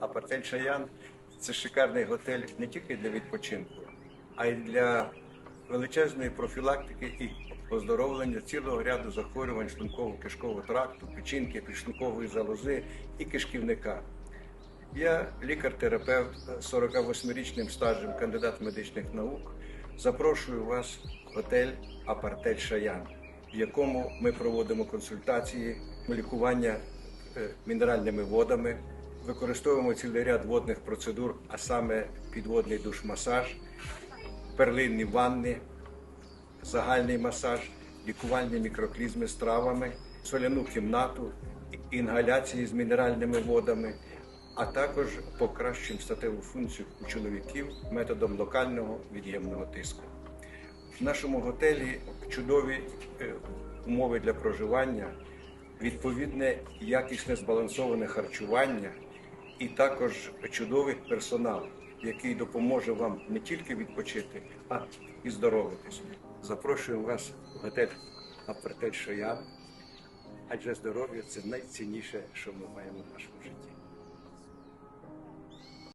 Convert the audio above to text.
Апартель Шаян це шикарний готель не тільки для відпочинку, а й для величезної профілактики і оздоровлення цілого ряду захворювань шлунково-кишкового тракту, печінки, підшлункової залози і кишківника. Я лікар-терапевт з 48-річним стажем, кандидат медичних наук. Запрошую вас в готель Апартель Шаян, в якому ми проводимо консультації, лікування е, мінеральними водами, використовуємо цілий ряд водних процедур, а саме підводний душ-масаж, перлинні ванни, загальний масаж, лікувальні мікроклізми з травами, соляну кімнату, інгаляції з мінеральними водами, а також покращуємо статеву функцію у чоловіків методом локального від'ємного тиску. В нашому готелі чудові е, умови для проживання, відповідне якісне збалансоване харчування і також чудовий персонал, який допоможе вам не тільки відпочити, а і здоровитись. Запрошуємо вас в готель Апартель я адже здоров'я це найцінніше, що ми маємо в нашому житті.